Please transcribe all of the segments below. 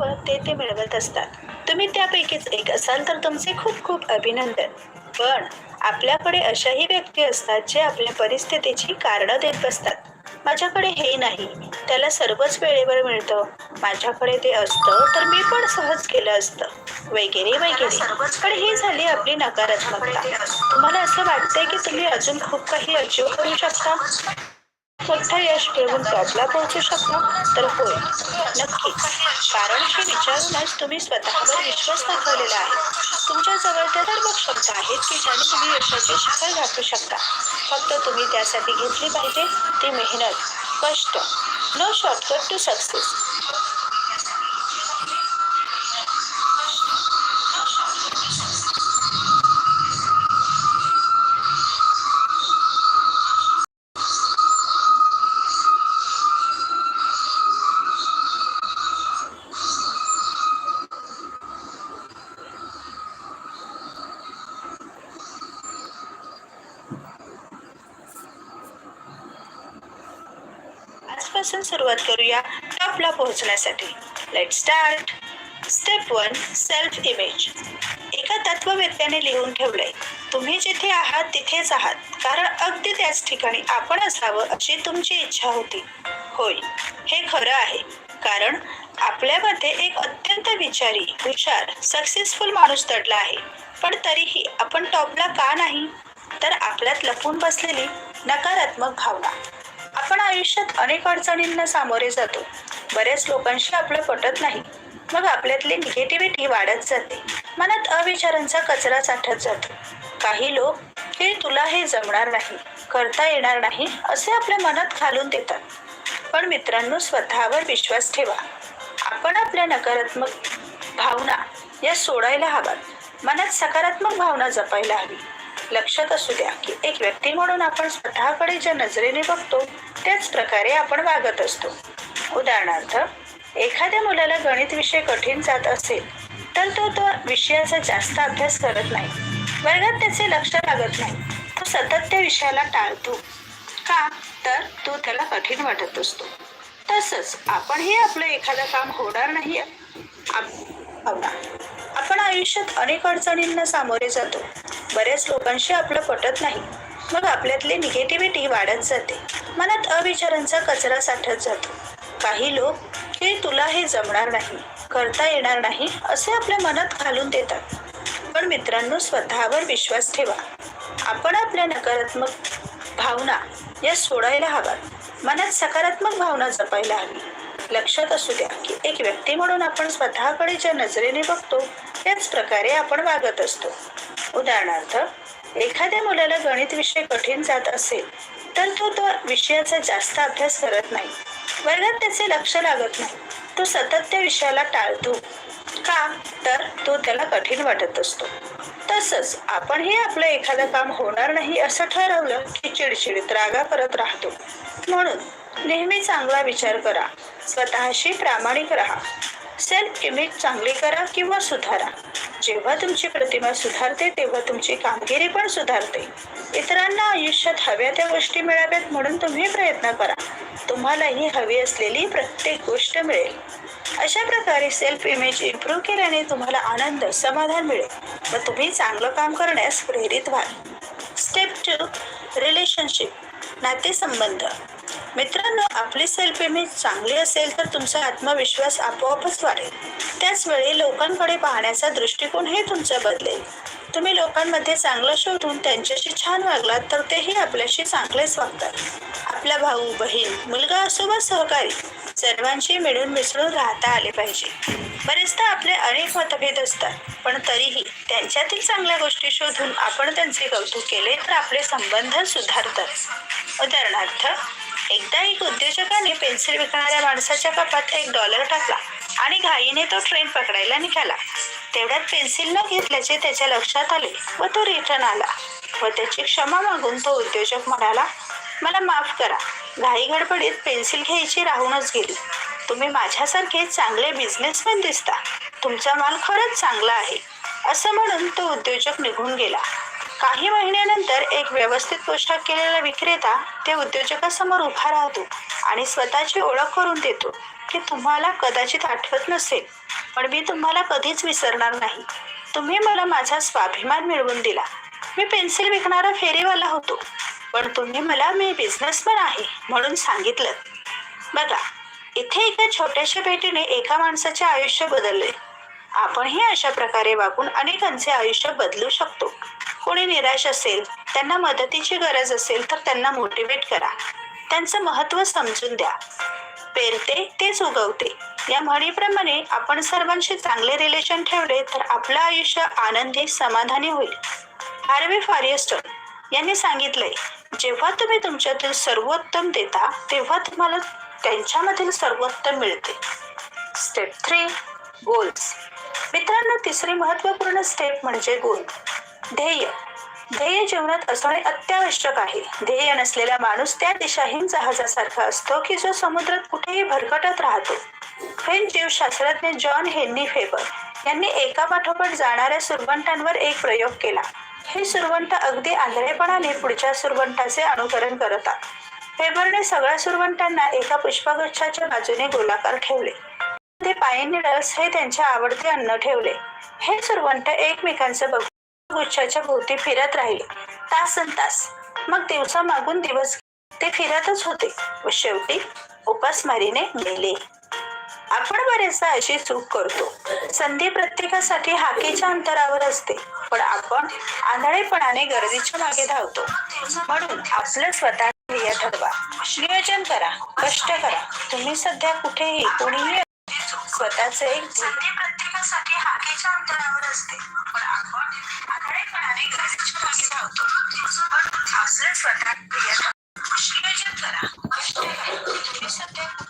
व ते ते मिळवत असतात. तुम्ही त्यापैकीच एक असाल तर तुमचे खूप खूप अभिनंदन. पण आपल्याकडे अशाही व्यक्ती असतात जे आपल्या परिस्थितीची कारणं देत बसतात. माझ्याकडे हे नाही. त्याला सर्वच वेळेवर मिळतं. माझ्याकडे ते असतं तर मी पण सहज केलं असतं. वगैरे वगैरे. पण ही झाली आपली नकारात्मकता. तुम्हाला असं वाटतंय की तुम्ही अजून खूप काही अचीव करू शकता? स्वतः यश मिळवून टॉपला पोहोचू शकता तर होय. नक्कीच. कारण हे विचारूनच तुम्ही स्वतःवर विश्वास दाखवलेला आहे. तुमच्या जवळ त्या सर्व क्षमता आहेत की ज्याने तुम्ही यशाचे शिखर गाठू शकता. फक्त तुम्ही त्यासाठी घेतली पाहिजे ती मेहनत कष्ट नो शॉर्टकट टू सक्सेस आजपासून सुरुवात करूया टॉपला पोहोचण्यासाठी. Let start step one self image एका तत्ववेत्याने लिहून ठेवलंय. तुम्ही जिथे आहात तिथेच आहात. कारण अगदी त्याच ठिकाणी आपण असावं अशी तुमची इच्छा होती. होय हे खरं आहे. कारण आपल्यामध्ये एक अत्यंत विचारी हुशार सक्सेसफुल माणूस दडला आहे. पण तरीही आपण टॉपला का नाही? तर आपल्यात लपून बसलेली नकारात्मक भावना. आपण आयुष्यात अनेक अडचणींना सामोरे जातो. बऱ्याच लोकांशी आपलं पटत नाही. मग आपल्यातली निगेटिव्हिटी वाढत जाते. मनात अविचारांचा कचरा साठत जातो. काही लोक हे तुला हे जमणार नाही. करता येणार नाही असे आपल्या मनात घालून देतात. पण मित्रांनो स्वतःवर विश्वास ठेवा. आपण आपल्या नकारात्मक भावना या सोडायला हव्यात. मनात सकारात्मक भावना जपायला हवी. लक्षात असू द्या की एक व्यक्ती म्हणून आपण स्वतःकडे ज्या नजरेने बघतो त्याच प्रकारे आपण वागत असतो. उदाहरणार्थ एखाद्या मुलाला गणित विषय कठीण जात असेल तर तो तो विषयाचा जास्त अभ्यास करत नाही. वर्गात त्याचे लक्ष लागत नाही. तो सतत त्या विषयाला टाळतो. का? तर तो त्याला कठीण वाटत असतो. तसंच आपणही आपलं एखादं काम होणार नाही आप- आपण आयुष्यात अनेक अडचणींना सामोरे जातो. बऱ्याच लोकांशी आपलं पटत नाही. मग आपल्यातली निगेटिव्हिटी वाढत जाते. मनात अविचारांचा कचरा साठत जातो. काही लोक हे तुला हे जमणार नाही करता येणार नाही असे आपल्या मनात घालून देतात. पण मित्रांनो स्वतःवर विश्वास ठेवा. आपण आपल्या नकारात्मक भावना या सोडायला हव्यात. मनात सकारात्मक भावना जपायला हवी. लक्षात असू द्या की एक व्यक्ती म्हणून आपण स्वतःकडे ज्या नजरेने बघतो त्याच प्रकारे आपण वागत असतो. उदाहरणार्थ एखाद्या मुलाला गणित विषय कठीण जात असेल तर तो तो विषयाचा जास्त अभ्यास करत नाही. वर्गात त्याचे लक्ष लागत नाही. तो सतत त्या विषयाला टाळतो. का? तर तो त्याला कठीण वाटत असतो. तसंच आपणही आपलं एखादं काम होणार नाही असं ठरवलं की चिडचिडीत रागा करत राहतो. म्हणून नेहमी चांगला विचार करा. स्वतःशी प्रामाणिक राहा. सेल्फ इमेज चांगली करा किंवा सुधारा. जेव्हा तुमची प्रतिमा सुधारते तेव्हा तुमची कामगिरी पण सुधारते. इतरांना आयुष्यात हव्या त्या गोष्टी मिळाव्यात म्हणून तुम्ही प्रयत्न करा. तुम्हाला ही हवी असलेली प्रत्येक गोष्ट मिळेल. अशा प्रकारे सेल्फ इमेज इम्प्रूव्ह केल्याने तुम्हाला आनंद समाधान मिळेल व तुम्ही चांगलं काम करण्यास प्रेरित व्हाल. स्टेप टू रिलेशनशिप नातेसंबंध. मित्रांनो आपली सेल्फ इमेज चांगली असेल तर तुमचा आत्मविश्वास आपोआपच वाढेल. त्याच वेळी लोकांकडे पाहण्याचा दृष्टिकोनही तुमचा बदलेल. तुम्ही लोकांमध्ये चांगलं शोधून त्यांच्याशी छान वागलात तर तेही आपल्याशी चांगलेच वागतात. आपला भाऊ बहीण मुलगा असो वा सहकारी सर्वांशी मिळून मिसळून राहता आले पाहिजे. बरेचदा आपले अनेक मतभेद असतात पण तरीही त्यांच्यातील चांगल्या गोष्टी शोधून आपण त्यांचे कौतुक केले तर आपले संबंध सुधारतात. उदाहरणार्थ एकदा एक उद्योजकाने पेन्सिल विकणाऱ्या माणसाच्या कपात एक डॉलर टाकला आणि घाईने तो ट्रेन पकडायला निघाला. तेवढ्यात पेन्सिल न घेतल्याचे त्याच्या लक्षात आले व तो रिटर्न आला. व त्याची क्षमा मागून तो उद्योजक म्हणाला मला माफ करा. घाई गडबडीत पेन्सिल घ्यायची राहूनच गेली. तुम्ही माझ्यासारखे चांगले बिझनेसमॅन दिसता. तुमचा माल खरंच चांगला आहे. असं म्हणून तो उद्योजक निघून गेला. काही महिन्यानंतर एक व्यवस्थित पोशाख केलेला विक्रेता ते उद्योजकासमोर उभा राहतो आणि स्वतःची ओळख करून देतो की तुम्हाला कदाचित आठवत नसेल पण मी तुम्हाला कधीच विसरणार नाही. तुम्ही मला माझा स्वाभिमान मिळवून दिला. मी पेन्सिल विकणारा फेरीवाला होतो पण तुम्ही मला मी बिझनेसमॅन आहे म्हणून सांगितलं. बघा इथे एका छोट्याशा भेटीने एका माणसाचे आयुष्य बदलले. आपणही अशा प्रकारे वागून अनेकांचे आयुष्य बदलू शकतो. कोणी निराश असेल त्यांना मदतीची गरज असेल तर त्यांना मोटिवेट करा. त्यांचं महत्त्व समजून द्या. पेरते तेच उगवते. या म्हणीप्रमाणे आपण सर्वांशी चांगले रिलेशन ठेवले तर आपलं आयुष्य आनंदी समाधानी होईल. हार्वे फॉरेस्टर यांनी सांगितलंय जेव्हा तुम्ही तुमच्यातील सर्वोत्तम देता तेव्हा तुम्हाला त्यांच्यामधील सर्वोत्तम मिळते. स्टेप थ्री गोल्स मित्रांनो तिसरी महत्त्वपूर्ण स्टेप म्हणजे गोल ध्येय. ध्येय जीवनात असणे अत्यावश्यक आहे. ध्येय नसलेला माणूस त्या दिशाहीन जहाजासारखा असतो की जो समुद्रात कुठेही भरकटत राहतो. फ्रेंच जीवशास्त्रज्ञ जॉन हेन्नी फेबर यांनी एका पाठोपाठ जाणाऱ्या सुरवंटांवर एक प्रयोग केला. हे सुरवंट अगदी आंधळेपणाने पुढच्या सुरवंटाचे अनुकरण करतात फेबरने सगळ्या सुरवंटांना एका पुष्पगुच्छाच्या बाजूने गोलाकार ठेवले. ते पाईन हे त्यांचे आवडते अन्न ठेवले. हे सुरवंट एकमेकांचं बघून गुच्छाच्या भोवती फिरत राहिले. तासन तास. मग दिवसा मागून दिवस ते फिरतच होते. व शेवटी उपासमारीने गेले. आपण बरेचदा अशी चूक करतो. संधी प्रत्येकासाठी हाकेच्या अंतरावर असते. पण आपण आंधळेपणाने गर्दीच्या मागे धावतो. म्हणून आपलं स्वतः ध्येय ठरवा. नियोजन करा. कष्ट करा. तुम्ही सध्या कुठेही कोणीही स्वतःचे एक अंतरावर असते. पण आपण आंधळेपणाने गर्दीच्या मागे धावतो म्हणून आपलं स्वतः ध्येय नियोजन करा. कष्ट करा. तुम्ही सध्या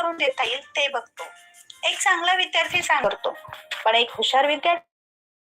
करून देता येईल ते बघतो. एक चांगला विद्यार्थी सांगतो. पण एक हुशार विद्यार्थी